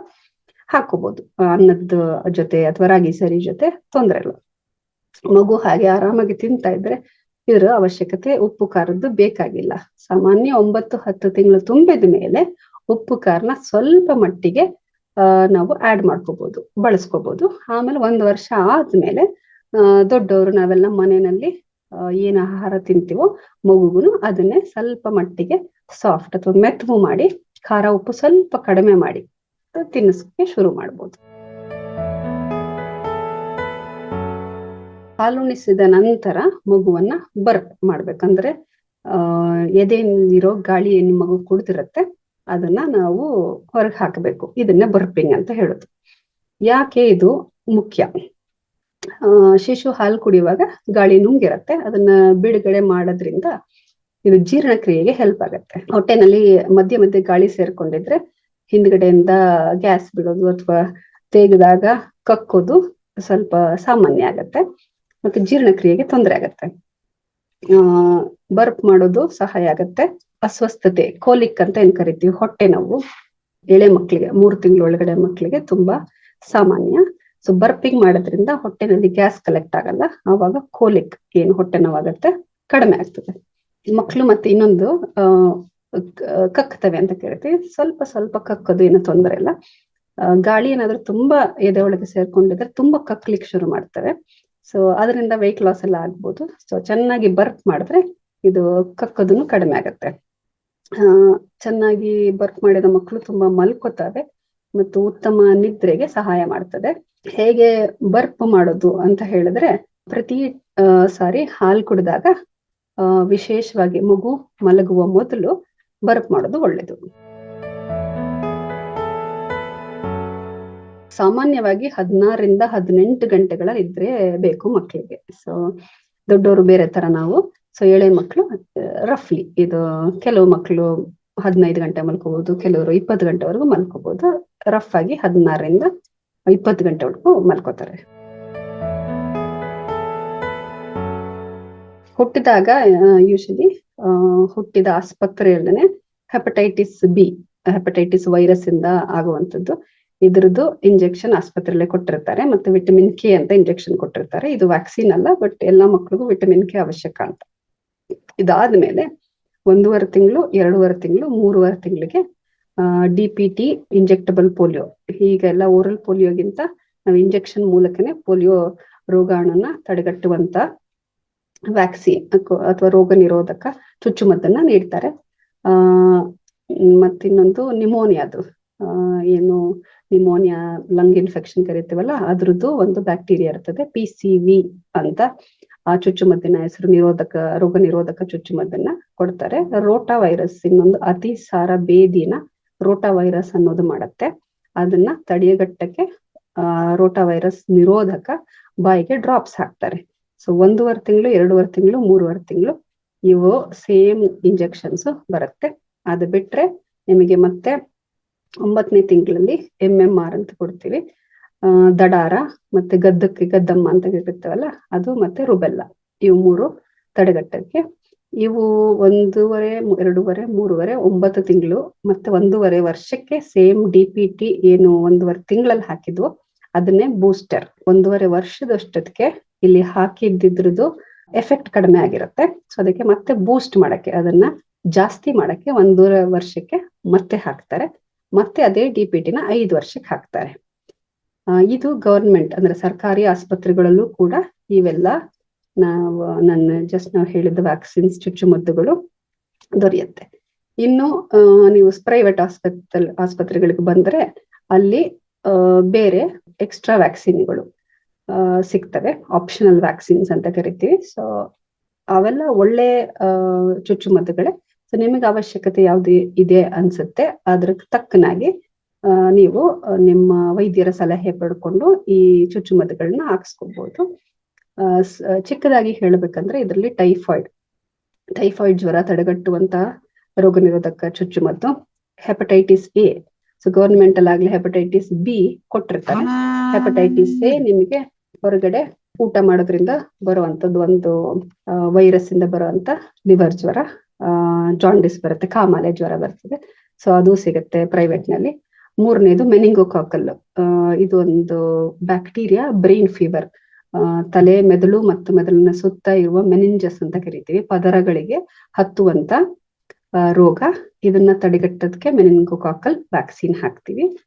ಹಾಕೋಬಹುದು ಅನ್ನದ ಜೊತೆ ಅಥವಾ ರಾಗಿ ಸರಿ ಜೊತೆ ತೊಂದರೆ ಇಲ್ಲ. ಮಗು ಹಾಗೆ ಆರಾಮಾಗಿ ತಿಂತಾ ಇದ್ರೆ ಇದ್ರ ಅವಶ್ಯಕತೆ ಉಪ್ಪು ಖಾರದ್ದು ಬೇಕಾಗಿಲ್ಲ. ಸಾಮಾನ್ಯ ಒಂಬತ್ತು ಹತ್ತು ತಿಂಗಳು ತುಂಬಿದ ಮೇಲೆ ಉಪ್ಪು ಖಾರನ ಸ್ವಲ್ಪ ಮಟ್ಟಿಗೆ ನಾವು ಆಡ್ ಮಾಡ್ಕೋಬಹುದು ಬಳಸ್ಕೋಬಹುದು ಆಮೇಲೆ ಒಂದು ವರ್ಷ ಆದ್ಮೇಲೆ ದೊಡ್ಡವರು ನಾವೆಲ್ಲ ಮನೆಯಲ್ಲಿ ಏನ್ ಆಹಾರ ತಿಂತೀವೋ ಮಗುಗುನು ಅದನ್ನೇ ಸ್ವಲ್ಪ ಮಟ್ಟಿಗೆ ಸಾಫ್ಟ್ ಅಥವಾ ಮೆತ್ತವು ಮಾಡಿ, ಖಾರ ಉಪ್ಪು ಸ್ವಲ್ಪ ಕಡಿಮೆ ಮಾಡಿ ತಿನ್ನಿಸಕ್ಕೆ ಶುರು ಮಾಡ್ಬೋದು. ಹಾಲುಣಿಸಿದ ನಂತರ ಮಗುವನ್ನ ಬರ್ಪ್ ಮಾಡ್ಬೇಕಂದ್ರೆ ಆ, ಎದೆಯಲ್ಲಿರೋ ಗಾಳಿ ಏನು ಮಗು ಕುಡ್ದಿರತ್ತೆ ಅದನ್ನ ನಾವು ಹೊರಗೆ ಹಾಕಬೇಕು. ಇದನ್ನ ಬರ್ಪಿಂಗ್ ಅಂತ ಹೇಳುದು. ಯಾಕೆ ಇದು ಮುಖ್ಯ? ಶಿಶು ಹಾಲು ಕುಡಿಯುವಾಗ ಗಾಳಿ ನುಂಗಿರತ್ತೆ. ಅದನ್ನ ಬಿಡುಗಡೆ ಮಾಡೋದ್ರಿಂದ ಇದು ಜೀರ್ಣಕ್ರಿಯೆಗೆ ಹೆಲ್ಪ್ ಆಗತ್ತೆ. ಹೊಟ್ಟೆನಲ್ಲಿ ಮಧ್ಯೆ ಮಧ್ಯೆ ಗಾಳಿ ಸೇರ್ಕೊಂಡಿದ್ರೆ ಹಿಂದ್ಗಡೆಯಿಂದ ಗ್ಯಾಸ್ ಬಿಡೋದು ಅಥವಾ ತೆಗೆದಾಗ ಕಕ್ಕೋದು ಸ್ವಲ್ಪ ಸಾಮಾನ್ಯ ಆಗತ್ತೆ. ಮತ್ತೆ ಜೀರ್ಣಕ್ರಿಯೆಗೆ ತೊಂದರೆ ಆಗತ್ತೆ. ಆ ಬರ್ಪ್ ಮಾಡೋದು ಸಹಾಯ ಆಗತ್ತೆ. ಅಸ್ವಸ್ಥತೆ ಕೋಲಿಕ್ ಅಂತ ಏನ್ ಕರಿತೀವಿ? ಹೊಟ್ಟೆ ನೋವು ಎಳೆ ಮಕ್ಕಳಿಗೆ ಮೂರು ತಿಂಗಳ ಒಳಗಡೆ ಮಕ್ಕಳಿಗೆ ತುಂಬಾ ಸಾಮಾನ್ಯ. ಸೊ ಬರ್ಪಿಂಗ್ ಮಾಡೋದ್ರಿಂದ ಹೊಟ್ಟೆನಲ್ಲಿ ಗ್ಯಾಸ್ ಕಲೆಕ್ಟ್ ಆಗಲ್ಲ. ಆವಾಗ ಕೋಲಿಕ್ ಏನು ಹೊಟ್ಟೆ ನೋವಾಗತ್ತೆ, ಕಡಿಮೆ ಆಗ್ತದೆ. ಮಕ್ಕಳು ಮತ್ತೆ ಇನ್ನೊಂದು ಕಕ್ಕತವೆ ಕಕ್ತವೆ ಅಂತ ಕೇಳ್ತೀವಿ. ಸ್ವಲ್ಪ ಸ್ವಲ್ಪ ಕಕ್ಕೋದು ಏನೋ ತೊಂದರೆ ಇಲ್ಲ. ಗಾಳಿ ಏನಾದ್ರೂ ತುಂಬಾ ಎದೆ ಒಳಗೆ ಸೇರ್ಕೊಂಡಿದ್ರೆ ತುಂಬಾ ಕಕ್ಲಿಕ್ಕೆ ಶುರು ಮಾಡ್ತವೆ. ಸೊ ಅದರಿಂದ ವೆಯ್ಟ್ ಲಾಸ್ ಎಲ್ಲ ಆಗ್ಬೋದು. ಸೊ ಚೆನ್ನಾಗಿ ಬರ್ಕ್ ಮಾಡಿದ್ರೆ ಇದು ಕಕ್ಕೋದನ್ನು ಕಡಿಮೆ ಆಗತ್ತೆ. ಚೆನ್ನಾಗಿ ಬರ್ಕ್ ಮಾಡಿದ ಮಕ್ಕಳು ತುಂಬಾ ಮಲ್ಕೋತವೆ ಮತ್ತು ಉತ್ತಮ ನಿದ್ರೆಗೆ ಸಹಾಯ ಮಾಡ್ತದೆ. ಹೇಗೆ ಬರ್ಪ್ ಮಾಡೋದು ಅಂತ ಹೇಳಿದ್ರೆ ಪ್ರತಿ ಸಾರಿ ಹಾಲು ಕುಡಿದಾಗ ವಿಶೇಷವಾಗಿ ಮಗು ಮಲಗುವ ಮೊದಲು ಬರ್ಪ್ ಮಾಡೋದು ಒಳ್ಳೇದು. ಸಾಮಾನ್ಯವಾಗಿ ಹದಿನಾರರಿಂದ ಹದಿನೆಂಟು ಗಂಟೆಗಳ ಇದ್ರೆ ಬೇಕು ಮಕ್ಕಳಿಗೆ ಸೊ ದೊಡ್ಡವರು ಬೇರೆ ತರ ನಾವು. ಸೊ ಎಳೆ ಮಕ್ಕಳು ರಫ್ಲಿ ಇದು ಕೆಲವು ಮಕ್ಕಳು ಹದಿನೈದು ಗಂಟೆ ಮಲ್ಕೋಬಹುದು ಕೆಲವರು ಇಪ್ಪತ್ತು ಗಂಟೆವರೆಗೂ ಮಲ್ಕೋಬಹುದು ರಫ್ ಆಗಿ ಹದಿನಾರರಿಂದ ಇಪ್ಪತ್ತು ಗಂಟೆವರೆಗೂ ಮಲ್ಕೋತಾರೆ. ಹುಟ್ಟಿದಾಗ ಯೂಶಲಿ ಹುಟ್ಟಿದ ಆಸ್ಪತ್ರೆಯಲ್ಲೇ ಹೆಪಟೈಟಿಸ್ ಬಿ ಹೆಪಟೈಟಿಸ್ ವೈರಸ್ ಇಂದ ಆಗುವಂಥದ್ದು. ಇದ್ರದ್ದು ಇಂಜೆಕ್ಷನ್ ಆಸ್ಪತ್ರೆಯಲ್ಲೇ ಕೊಟ್ಟಿರ್ತಾರೆ ಮತ್ತೆ ವಿಟಮಿನ್ ಕೆ ಅಂತ ಇಂಜೆಕ್ಷನ್ ಕೊಟ್ಟಿರ್ತಾರೆ. ಇದು ವ್ಯಾಕ್ಸಿನ್ ಅಲ್ಲ ಬಟ್ ಎಲ್ಲಾ ಮಕ್ಳಿಗೂ ವಿಟಮಿನ್ ಕೆ ಅವಶ್ಯಕ ಅಂತ. ಇದಾದ್ಮೇಲೆ ಒಂದೂವರೆ ತಿಂಗಳು, ಎರಡೂವರೆ ತಿಂಗಳು, ಮೂರುವರೆ ತಿಂಗಳಿಗೆ D P T injectable polio ಹೀಗೆಲ್ಲ ಓರಲ್ ಪೋಲಿಯೋಗಿಂತ ನಾವು ಇಂಜೆಕ್ಷನ್ ಮೂಲಕನೇ ಪೋಲಿಯೋ ರೋಗಾಣುನ ತಡೆಗಟ್ಟುವಂತ ವ್ಯಾಕ್ಸಿನ್ ಅಥವಾ ರೋಗ ನಿರೋಧಕ ಚುಚ್ಚುಮದ್ದನ್ನ ನೀಡ್ತಾರೆ. ಆ, ಮತ್ತಿನ್ನೊಂದು ನಿಮೋನಿಯಾದು ಏನು ನಿಮೋನಿಯಾ ಲಂಗ್ ಇನ್ಫೆಕ್ಷನ್ ಕರಿತೀವಲ್ಲ, ಅದ್ರದ್ದು ಒಂದು ಬ್ಯಾಕ್ಟೀರಿಯಾ ಇರ್ತದೆ ಪಿ ಸಿ ವಿ ಅಂತ. ಆ ಚುಚ್ಚುಮದ್ದಿನ ಹೆಸರು ನಿರೋಧಕ, ರೋಗ ನಿರೋಧಕ ಚುಚ್ಚುಮದ್ದನ್ನ ಕೊಡ್ತಾರೆ. ರೋಟಾ ವೈರಸ್ ಇನ್ನೊಂದು ಅತಿಸಾರ ಬೇದಿನ ರೋಟಾ ವೈರಸ್ ಅನ್ನೋದು ಮಾಡತ್ತೆ. ಅದನ್ನ ತಡೆಯಗಟ್ಟಕ್ಕೆ ಆ, ರೋಟಾ ವೈರಸ್ ನಿರೋಧಕ ಬಾಯಿಗೆ ಡ್ರಾಪ್ಸ್ ಹಾಕ್ತಾರೆ. ಸೊ ಒಂದೂವರೆ ತಿಂಗಳು, ಎರಡೂವರೆ ತಿಂಗಳು, ಮೂರುವರೆ ತಿಂಗಳು ಇವು ಸೇಮ್ ಇಂಜೆಕ್ಷನ್ಸ್ ಬರುತ್ತೆ. ಅದು ಬಿಟ್ರೆ ನಿಮಗೆ ಮತ್ತೆ ಒಂಬತ್ತನೇ ತಿಂಗಳಲ್ಲಿ ಎಂ ಎಂ ಆರ್ ಅಂತ ಕೊಡ್ತೀವಿ. ದಡಾರ ಮತ್ತೆ ಗದ್ದಕ್ಕೆ ಗದ್ದಮ್ಮ ಅಂತ ಇರುತ್ತವಲ್ಲ, ಅದು ಮತ್ತೆ ರುಬೆಲ್ಲ. ಇವು ಮೂರು ತಡೆಗಟ್ಟಕ್ಕೆ ಇವು ಒಂದೂವರೆ ಎರಡೂವರೆ, ಮೂರುವರೆ, ಒಂಬತ್ತು ತಿಂಗಳು ಮತ್ತೆ ಒಂದೂವರೆ ವರ್ಷಕ್ಕೆ ಸೇಮ್ ಡಿ ಪಿ ಟಿ ಏನು ಒಂದೂವರೆ ತಿಂಗಳಲ್ಲಿ ಹಾಕಿದ್ವು. ಅದನ್ನೇ ಬೂಸ್ಟರ್. ಒಂದೂವರೆ ವರ್ಷದಷ್ಟೊತ್ತಿಗೆ ಇಲ್ಲಿ ಹಾಕಿದ್ದಿದ್ರದ್ದು ಎಫೆಕ್ಟ್ ಕಡಿಮೆ ಆಗಿರುತ್ತೆ. ಸೊ ಅದಕ್ಕೆ ಮತ್ತೆ ಬೂಸ್ಟ್ ಮಾಡಕ್ಕೆ, ಅದನ್ನ ಜಾಸ್ತಿ ಮಾಡಕ್ಕೆ ಒಂದೂವರೆ ವರ್ಷಕ್ಕೆ ಮತ್ತೆ ಹಾಕ್ತಾರೆ. ಮತ್ತೆ ಅದೇ ಡಿ ಪಿ ಟಿನ ಐದು ವರ್ಷಕ್ಕೆ ಹಾಕ್ತಾರೆ. ಇದು ಗವರ್ಮೆಂಟ್ ಅಂದ್ರೆ ಸರ್ಕಾರಿ ಆಸ್ಪತ್ರೆಗಳಲ್ಲೂ ಕೂಡ ಇವೆಲ್ಲ ನಾವು ನನ್ನ ಜಸ್ಟ್ ನಾವು ಹೇಳಿದ ವ್ಯಾಕ್ಸಿನ್ಸ್ ಚುಚ್ಚುಮದ್ದುಗಳು ದೊರೆಯುತ್ತೆ. ಇನ್ನು ನೀವು ಪ್ರೈವೇಟ್ ಆಸ್ಪತ್ರೆ, ಆಸ್ಪತ್ರೆಗಳಿಗೆ ಬಂದ್ರೆ ಅಲ್ಲಿ ಬೇರೆ ಎಕ್ಸ್ಟ್ರಾ ವ್ಯಾಕ್ಸಿನ್ಗಳು ಸಿಗ್ತವೆ. ಆಪ್ಷನಲ್ ವ್ಯಾಕ್ಸಿನ್ಸ್ ಅಂತ ಕರಿತೀವಿ. ಸೊ ಅವೆಲ್ಲ ಒಳ್ಳೆ ಚುಚ್ಚುಮದ್ದುಗಳೇ. ಸೊ ನಿಮಗೆ ಅವಶ್ಯಕತೆ ಯಾವ್ದು ಇದೆ ಅನ್ಸುತ್ತೆ, ಅದ್ರ ತಕ್ಕನಾಗಿ ನೀವು ನಿಮ್ಮ ವೈದ್ಯರ ಸಲಹೆ ಪಡ್ಕೊಂಡು ಈ ಚುಚ್ಚುಮದ್ದುಗಳನ್ನ ಹಾಕ್ಸ್ಕೋಬಹುದು ಚಿಕ್ಕದಾಗಿ ಹೇಳಬೇಕಂದ್ರೆ ಇದರಲ್ಲಿ ಟೈಫಾಯ್ಡ್. ಟೈಫಾಯ್ಡ್ ಜ್ವರ ತಡೆಗಟ್ಟುವಂತಹ ರೋಗ ನಿರೋಧಕ ಚುಚ್ಚುಮದ್ದು ಹೆಪಟೈಟಿಸ್ ಎ ಸೊ ಗವರ್ಮೆಂಟ್ ಆಗ್ಲಿ ಹೆಪಟೈಟಿಸ್ ಬಿ ಕೊಟ್ಟಿರ್ತಾರೆ. ಹೆಪಟೈಟಿಸ್ ಎ ನಿಮಗೆ ಹೊರಗಡೆ ಊಟ ಮಾಡೋದ್ರಿಂದ ಬರುವಂತದ್ದು ಒಂದು ವೈರಸ್ ಇಂದ ಬರುವಂತ ಲಿವರ್ ಜ್ವರ ಜಾಂಡಿಸ್ ಬರುತ್ತೆ ಕಾಮಾಲೆ ಜ್ವರ ಬರ್ತದೆ. ಸೊ ಅದು ಸಿಗುತ್ತೆ ಪ್ರೈವೇಟ್ನಲ್ಲಿ. ಮೂರನೇದು ಮೆನಿಂಗೋಕಾಕಲ್ ಇದು ಒಂದು ಬ್ಯಾಕ್ಟೀರಿಯಾ ಬ್ರೈನ್ ಫೀವರ್ ತಲೆ, ಮೆದುಳು ಮತ್ತು ಮೆದುಳಿನ ಸುತ್ತ ಇರುವ ಮೆನಿಂಜಸ್ ಅಂತ ಕರಿತೀವಿ, ಪದರಗಳಿಗೆ ಹತ್ತುವಂತ ರೋಗ. ಇದನ್ನ ತಡೆಗಟ್ಟೋದಕ್ಕೆ ಮೆನಿನ್ಗೋಕಾಕಲ್ ವ್ಯಾಕ್ಸಿನ್ ಹಾಕ್ತಿವಿ.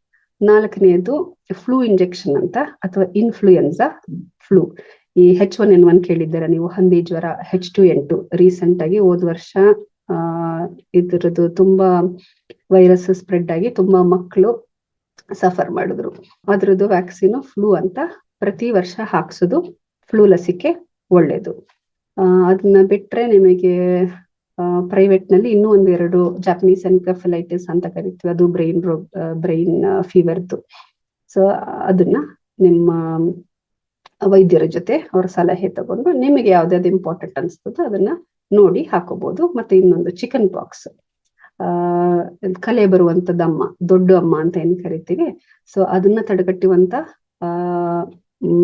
ನಾಲ್ಕನೆಯದು ಫ್ಲೂ ಇಂಜೆಕ್ಷನ್ ಅಂತ ಅಥವಾ ಇನ್ಫ್ಲೂಯೆನ್ಸಾ ಫ್ಲೂ. ಈ ಹೆಚ್ ಒನ್ ಎನ್ ಒನ್ ಕೇಳಿದ್ದೀರಾ ನೀವು? ಹಂದಿ ಜ್ವರ H two N two recent ಆಗಿ ಹೋದ ವರ್ಷ, ಆ, ಇದ್ರದ್ದು ತುಂಬಾ ವೈರಸ್ ಸ್ಪ್ರೆಡ್ ಆಗಿ ತುಂಬಾ ಮಕ್ಕಳು ಸಫರ್ ಮಾಡಿದ್ರು. ಅದ್ರದ್ದು ವ್ಯಾಕ್ಸಿನ್ ಫ್ಲೂ ಅಂತ ಪ್ರತಿ ವರ್ಷ ಹಾಕ್ಸೋದು ಫ್ಲೂ ಲಸಿಕೆ ಒಳ್ಳೇದು. ಆ ಅದನ್ನ ಬಿಟ್ರೆ ನಿಮಗೆ ಪ್ರೈವೇಟ್ನಲ್ಲಿ ಇನ್ನೂ ಒಂದೆರಡು ಜಾಪನೀಸ್ ಎನ್ಕಫಲೈಟಿಸ್ ಅಂತ ಕರಿತೀವಿ. ಅದು ಬ್ರೈನ್ ರೋಗ ಬ್ರೈನ್ ಫೀವರ್ದು ಸೊ ಅದನ್ನ ನಿಮ್ಮ ವೈದ್ಯರ ಜೊತೆ ಅವರ ಸಲಹೆ ತಗೊಂಡು ನಿಮಗೆ ಯಾವ್ದಾವ್ದು ಇಂಪಾರ್ಟೆಂಟ್ ಅನ್ಸ್ತದೋ ಅದನ್ನ ನೋಡಿ ಹಾಕೋಬಹುದು ಮತ್ತೆ ಇನ್ನೊಂದು ಚಿಕನ್ ಪಾಕ್ಸ್ ಆ, ಕಲೆ ಅಮ್ಮ, ದೊಡ್ಡ ಅಮ್ಮ ಅಂತ ಏನ್ ಕರಿತೀವಿ. ಸೊ ಅದನ್ನ ತಡೆಗಟ್ಟುವಂತ, ಆ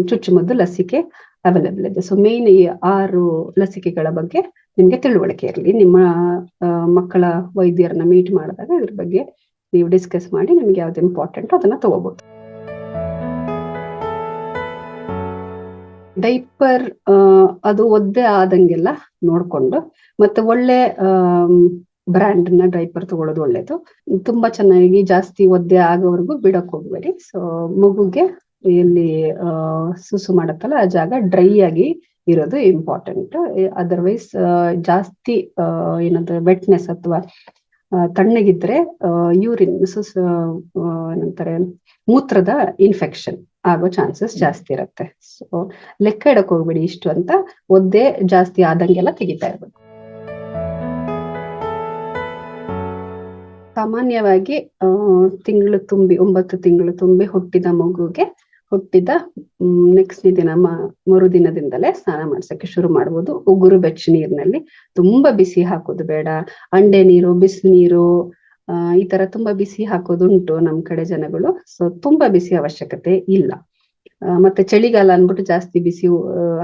ಚುಚ್ಚುಮದ್ದು ಲಸಿಕೆ ಅವೈಲೇಬಲ್ ಇದೆ. ಸೊ ಮೇನ್ ಈ ಆರು ಲಸಿಕೆಗಳ ಬಗ್ಗೆ ನಿಮ್ಗೆ ತಿಳುವಳಿಕೆ ಇರಲಿ. ನಿಮ್ಮ ಮಕ್ಕಳ ವೈದ್ಯರನ್ನ ಮೀಟ್ ಮಾಡಿದಾಗ ಇದ್ರ ಬಗ್ಗೆ ನೀವು ಡಿಸ್ಕಸ್ ಮಾಡಿ ನಿಮ್ಗೆ ಯಾವ್ದು ಇಂಪಾರ್ಟೆಂಟ್ ಅದನ್ನ ತಗೋಬಹುದು ಡೈಪರ್ ಅದು ಒದ್ದೆ ಆದಂಗೆಲ್ಲ ನೋಡ್ಕೊಂಡು ಮತ್ತೆ ಒಳ್ಳೆ ಬ್ರ್ಯಾಂಡ್ನ ಡೈಪರ್ ತಗೊಳ್ಳೋದು ಒಳ್ಳೇದು. ತುಂಬಾ ಚೆನ್ನಾಗಿ ಜಾಸ್ತಿ ಒದ್ದೆ ಆಗೋವರೆಗೂ ಬಿಡಕ್ ಹೋಗ್ಬೇಡಿ. ಸೊ ಮಗುಗೆ ಎಲ್ಲಿ ಸುಸು ಮಾಡತ್ತಲ್ಲ, ಆ ಜಾಗ ಡ್ರೈ ಆಗಿ ಇರೋದು ಇಂಪಾರ್ಟೆಂಟ್ ಅದರ್ವೈಸ್ ಜಾಸ್ತಿ ಏನಂತ ವೆಟ್ನೆಸ್ ಅಥವಾ ತಣ್ಣಗಿದ್ರೆ ಯೂರಿನ್ ಸುಸ್ ಏನಂತಾರೆ, ಮೂತ್ರದ ಇನ್ಫೆಕ್ಷನ್ ಆಗೋ ಚಾನ್ಸಸ್ ಜಾಸ್ತಿ ಇರುತ್ತೆ. ಸೊ ಲೆಕ್ಕ ಇಡಕ್ ಹೋಗ್ಬೇಡಿ ಇಷ್ಟು ಅಂತ ಒದ್ದೆ ಜಾಸ್ತಿ ಆದಂಗೆಲ್ಲ ತೆಗಿತಾ ಇರ್ಬೇಕು. ಸಾಮಾನ್ಯವಾಗಿ ತಿಂಗಳು ತುಂಬಿ, ಒಂಬತ್ತು ತಿಂಗಳು ತುಂಬಿ ಹುಟ್ಟಿದ ಮಗುಗೆ ಹುಟ್ಟಿದ ನೆಕ್ಸ್ಟ್ ದಿನ ಮರುದಿನದಿಂದಲೇ ಸ್ನಾನ ಮಾಡ್ಸಕ್ಕೆ ಶುರು ಮಾಡ್ಬೋದು. ಉಗುರು ಬೆಚ್ಚ ನೀರಿನಲ್ಲಿ ತುಂಬಾ ಬಿಸಿ ಹಾಕೋದು ಬೇಡ. ಅಂಡೆ ನೀರು, ಬಿಸಿ ನೀರು ಈ ತರ ತುಂಬಾ ಬಿಸಿ ಹಾಕೋದುಂಟು ನಮ್ ಕಡೆ ಜನಗಳು. ಸೊ ತುಂಬಾ ಬಿಸಿ ಅವಶ್ಯಕತೆ ಇಲ್ಲ. ಮತ್ತೆ ಚಳಿಗಾಲ ಅನ್ಬಿಟ್ಟು ಜಾಸ್ತಿ ಬಿಸಿ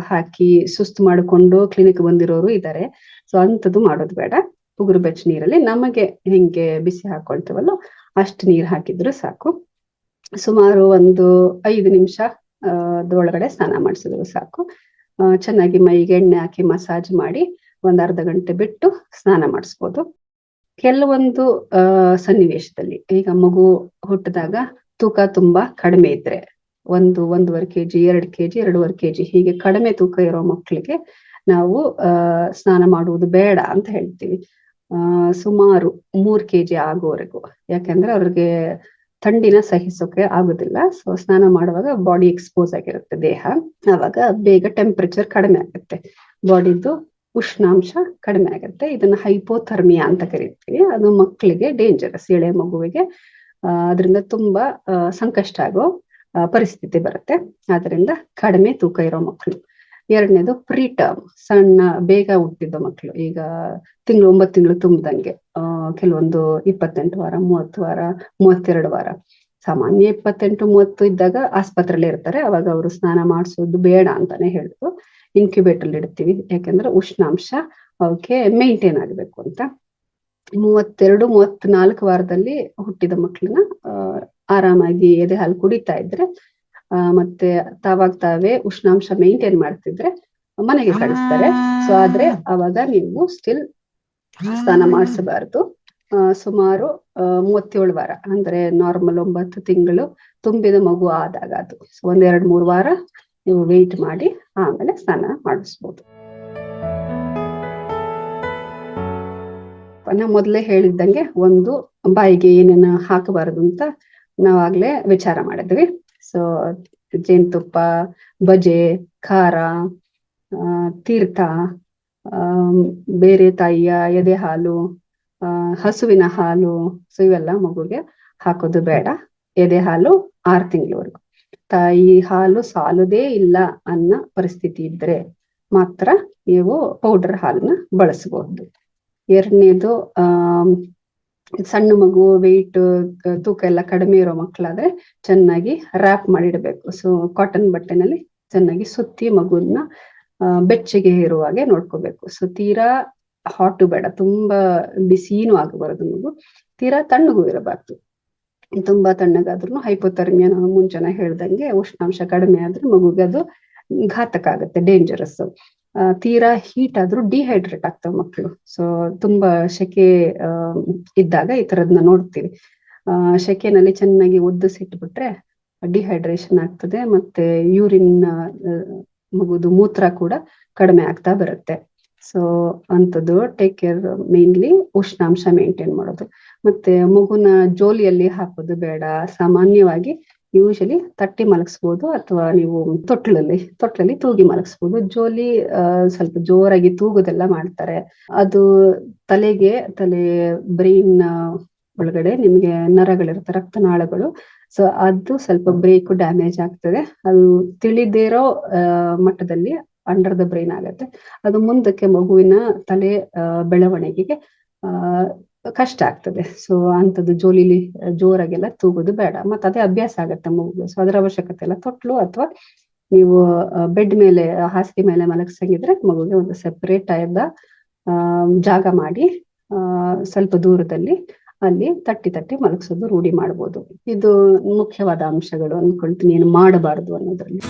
ಹಾಕಿ ಸುಸ್ತು ಮಾಡಿಕೊಂಡು ಕ್ಲಿನಿಕ್ ಬಂದಿರೋರು ಇದ್ದಾರೆ ಸೊ ಅಂತದ್ದು ಮಾಡೋದು ಬೇಡ. ಉಗುರು ಬೆಚ್ಚ ನೀರಲ್ಲಿ ನಮಗೆ ಹೆಂಗೆ ಬಿಸಿ ಹಾಕೊಳ್ತೇವಲ್ಲೋ ಅಷ್ಟು ನೀರ್ ಹಾಕಿದ್ರು ಸಾಕು. ಸುಮಾರು ಒಂದು ಐದು ನಿಮಿಷ ಒಳಗಡೆ ಸ್ನಾನ ಮಾಡಿಸಿದ್ರು ಸಾಕು. ಚೆನ್ನಾಗಿ ಮೈಗೆ ಎಣ್ಣೆ ಹಾಕಿ ಮಸಾಜ್ ಮಾಡಿ ಒಂದ್ ಅರ್ಧ ಗಂಟೆ ಬಿಟ್ಟು ಸ್ನಾನ ಮಾಡಿಸ್ಬೋದು. ಕೆಲವೊಂದು ಸನ್ನಿವೇಶದಲ್ಲಿ, ಈಗ ಮಗು ಹುಟ್ಟಿದಾಗ ತೂಕ ತುಂಬಾ ಕಡಿಮೆ ಇದ್ರೆ, ಒಂದು, ಒಂದೂವರೆ ಕೆಜಿ, ಎರಡು ಕೆಜಿ, ಎರಡೂವರೆ ಕೆಜಿ, ಹೀಗೆ ಕಡಿಮೆ ತೂಕ ಇರೋ ಮಕ್ಕಳಿಗೆ ನಾವು ಸ್ನಾನ ಮಾಡುವುದು ಬೇಡ ಅಂತ ಹೇಳ್ತೀವಿ. ಸುಮಾರು ಮೂರ್ ಕೆಜಿ ಆಗೋವರೆಗೂ. ಯಾಕೆಂದ್ರೆ ಅವ್ರಿಗೆ ಥಂಡಿನ ಸಹಿಸೋಕೆ ಆಗುದಿಲ್ಲ. ಸೊ ಸ್ನಾನ ಮಾಡುವಾಗ ಬಾಡಿ ಎಕ್ಸ್ಪೋಸ್ ಆಗಿರುತ್ತೆ ದೇಹ. ಆವಾಗ ಬೇಗ ಟೆಂಪರೇಚರ್ ಕಡಿಮೆ ಆಗುತ್ತೆ. ಬಾಡಿದು ಉಷ್ಣಾಂಶ ಕಡಿಮೆ ಆಗುತ್ತೆ. ಇದನ್ನ ಹೈಪೋಥರ್ಮಿಯಾ ಅಂತ ಕರಿತೀವಿ. ಅದು ಮಕ್ಕಳಿಗೆ ಡೇಂಜರಸ್ ಎಳೆ ಮಗುವಿಗೆ ಅದರಿಂದ ತುಂಬಾ ಸಂಕಷ್ಟ ಆಗೋ ಪರಿಸ್ಥಿತಿ ಬರುತ್ತೆ. ಆದ್ರಿಂದ ಕಡಿಮೆ ತೂಕ ಇರೋ ಮಕ್ಕಳು ಎರಡನೇದು ಪ್ರೀ ಟರ್ಮ್, ಸಣ್ಣ ಬೇಗ ಹುಟ್ಟಿದ ಮಕ್ಕಳು ಈಗ ತಿಂಗಳು ಒಂಬತ್ತು ತಿಂಗಳು ತುಂಬದಂಗೆ ಕೆಲವೊಂದು ಇಪ್ಪತ್ತೆಂಟು ವಾರ, ಮೂವತ್ತು ವಾರ, ಮೂವತ್ತೆರಡು ವಾರ. ಸಾಮಾನ್ಯ ಇಪ್ಪತ್ತೆಂಟು, ಮೂವತ್ತು ಇದ್ದಾಗ ಆಸ್ಪತ್ರೆಯಲ್ಲಿ ಇರ್ತಾರೆ. ಅವಾಗ ಅವರು ಸ್ನಾನ ಮಾಡಿಸೋದು ಬೇಡ ಅಂತಾನೆ ಹೇಳಿದ್ರು ಇನ್ಕ್ಯುಬೇಟರ್ ಇಡ್ತೀವಿ. ಯಾಕಂದ್ರೆ ಉಷ್ಣಾಂಶ ಅವಕ್ಕೆ ಮೇಂಟೈನ್ ಆಗ್ಬೇಕು ಅಂತ. ಮೂವತ್ತೆರಡು ಮೂವತ್ನಾಲ್ಕು ವಾರದಲ್ಲಿ ಹುಟ್ಟಿದ ಮಕ್ಕಳನ್ನ ಆರಾಮಾಗಿ ಎದೆ ಹಾಲು ಕುಡಿತಾ ಇದ್ರೆ ಮತ್ತೆ ತಾವಾಗ ತಾವೇ ಉಷ್ಣಾಂಶ ಮೇಂಟೈನ್ ಮಾಡ್ತಿದ್ರೆ ಮನೆಗೆ ಕಳಿಸ್ತಾರೆ. ಸೊ ಆದ್ರೆ ಅವಾಗ ನೀವು ಸ್ಟಿಲ್ ಸ್ನಾನ ಮಾಡಿಸಬಾರ್ದು. ಸುಮಾರು ಮೂವತ್ತೇಳು ವಾರ, ಅಂದ್ರೆ ನಾರ್ಮಲ್ ಒಂಬತ್ತು ತಿಂಗಳು ತುಂಬಿದ ಮಗು ಆದಾಗ ಅದು. ಒಂದೆರಡು ಮೂರು ವಾರ ನೀವು ವೆಯ್ಟ್ ಮಾಡಿ, ಆಮೇಲೆ ಸ್ನಾನ ಮಾಡಿಸ್ಬೋದು. ನಾ ಮೊದಲೇ ಹೇಳಿದ್ದಂಗೆ ಒಂದು ಬಾಯಿಗೆ ಏನೇನು ಹಾಕಬಾರದು ಅಂತ ನಾವಾಗ್ಲೇ ವಿಚಾರ ಮಾಡಿದ್ವಿ. ಜೇನುತುಪ್ಪ, ಬಜೆ, ಖಾರ ತೀರ್ಥ ಬೇರೆ ತಾಯಿಯ ಎದೆ ಹಾಲು ಹಸುವಿನ ಹಾಲು, ಸೊ ಇವೆಲ್ಲ ಮಗುಗೆ ಹಾಕೋದು ಬೇಡ. ಎದೆ ಹಾಲು ಆರು ತಿಂಗಳವರೆಗೂ. ತಾಯಿ ಹಾಲು ಸಾಲುದೇ ಇಲ್ಲ ಅನ್ನೋ ಪರಿಸ್ಥಿತಿ ಇದ್ರೆ ಮಾತ್ರ ನೀವು ಪೌಡರ್ ಹಾಲನ್ನ ಬಳಸಬಹುದು. ಎರಡನೇದು, ಆ ಸಣ್ಣ ಮಗು ವೆಯ್ಟ್ ತೂಕ ಎಲ್ಲ ಕಡಿಮೆ ಇರೋ ಮಕ್ಕಳಾದ್ರೆ ಚೆನ್ನಾಗಿ ರ್ಯಾಪ್ ಮಾಡಿಡಬೇಕು. ಸೊ ಕಾಟನ್ ಬಟ್ಟೆನಲ್ಲಿ ಚೆನ್ನಾಗಿ ಸುತ್ತಿ ಮಗುನ ಬೆಚ್ಚಗೆ ಇರುವಾಗೆ ನೋಡ್ಕೋಬೇಕು. ಸೊ ತೀರಾ ಹಾಟು ಬೇಡ, ತುಂಬಾ ಬಿಸಿನೂ ಆಗಬಾರದು ಮಗು. ತೀರಾ ತಣ್ಣಗೂ ಇರಬಾರ್ದು. ತುಂಬಾ ತಣ್ಣಗಾದ್ರೂ ಹೈಪೋಥರ್ಮಿಯಾ ನಾವು ಮುಂಚೆನ ಹೇಳ್ದಂಗೆ ಉಷ್ಣಾಂಶ ಕಡಿಮೆ ಆದ್ರೆ ಮಗುಗೆ ಅದು ಘಾತಕ ಆಗುತ್ತೆ ಡೇಂಜರಸ್ ತೀರಾ ಹೀಟ್ ಆದ್ರೂ ಡಿಹೈಡ್ರೇಟ್ ಆಗ್ತಾವ ಮಕ್ಕಳು ಸೊ ತುಂಬಾ ಸೆಕೆ ಇದ್ದಾಗ ಈ ತರದ್ನ ನೋಡ್ತೀವಿ. ಆ ಸೆಕೆನಲ್ಲಿ ಚೆನ್ನಾಗಿ ಒದ್ದಿಸಿಟ್ಬಿಟ್ರೆ ಡಿಹೈಡ್ರೇಷನ್ ಆಗ್ತದೆ ಮತ್ತೆ ಯೂರಿನ್ ಮಗುದು ಮೂತ್ರ ಕೂಡ ಕಡಿಮೆ ಆಗ್ತಾ ಬರುತ್ತೆ. ಸೊ ಅಂಥದ್ದು ಟೇಕ್ ಕೇರ್ ಮೇನ್ಲಿ ಉಷ್ಣಾಂಶ ಮೇಂಟೈನ್ ಮಾಡೋದು. ಮತ್ತೆ ಮಗುನ ಜೋಲಿಯಲ್ಲಿ ಹಾಕೋದು ಬೇಡ. ಸಾಮಾನ್ಯವಾಗಿ ಯೂಶಲಿ ತಟ್ಟಿ ಮಲಗಿಸ್ಬೋದು ಅಥವಾ ನೀವು ತೊಟ್ಲಲ್ಲಿ ತೊಟ್ಟಲಲ್ಲಿ ತೂಗಿ ಮಲಗಿಸ್ಬೋದು. ಜೋಲಿ ಸ್ವಲ್ಪ ಜೋರಾಗಿ ತೂಗುದೆಲ್ಲ ಮಾಡ್ತಾರೆ. ಅದು ತಲೆಗೆ, ತಲೆ ಬ್ರೈನ್ ಒಳಗಡೆ ನಿಮ್ಗೆ ನರಗಳಿರುತ್ತೆ, ರಕ್ತನಾಳಗಳು. ಸೊ ಅದು ಸ್ವಲ್ಪ ಬ್ರೇಕ್ ಡ್ಯಾಮೇಜ್ ಆಗ್ತದೆ. ಅದು ತಿಳಿದಿರೋ ಮಟ್ಟದಲ್ಲಿ ಅಂಡರ್ ದ ಬ್ರೈನ್ ಆಗತ್ತೆ. ಅದು ಮುಂದಕ್ಕೆ ಮಗುವಿನ ತಲೆ ಬೆಳವಣಿಗೆಗೆ ಕಷ್ಟ ಆಗ್ತದೆ. ಸೊ ಅಂಥದ್ದು ಜೋಲಿಲಿ, ಜೋರಾಗೆಲ್ಲ ತೂಗೋದು ಬೇಡ. ಮತ್ತೆ ಅದೇ ಅಭ್ಯಾಸ ಆಗತ್ತೆ ಮಗುಗೆ. ಸೊ ಅದರ ಅವಶ್ಯಕತೆ ಇಲ್ಲ. ತೊಟ್ಲು ಅಥವಾ ನೀವು ಬೆಡ್ ಮೇಲೆ ಹಾಸಿಗೆ ಮೇಲೆ ಮಲಗಿಸಂಗಿದ್ರೆ ಮಗುಗೆ ಒಂದು ಸೆಪರೇಟ್ ಆದ ಜಾಗ ಮಾಡಿ ಸ್ವಲ್ಪ ದೂರದಲ್ಲಿ ಅಲ್ಲಿ ತಟ್ಟಿ ತಟ್ಟಿ ಮಲಗಿಸೋದು ರೂಢಿ ಮಾಡ್ಬೋದು. ಇದು ಮುಖ್ಯವಾದ ಅಂಶಗಳು ಅನ್ಕೊಳ್ತೀನಿ ಏನು ಮಾಡಬಾರದು ಅನ್ನೋದ್ರಲ್ಲಿ.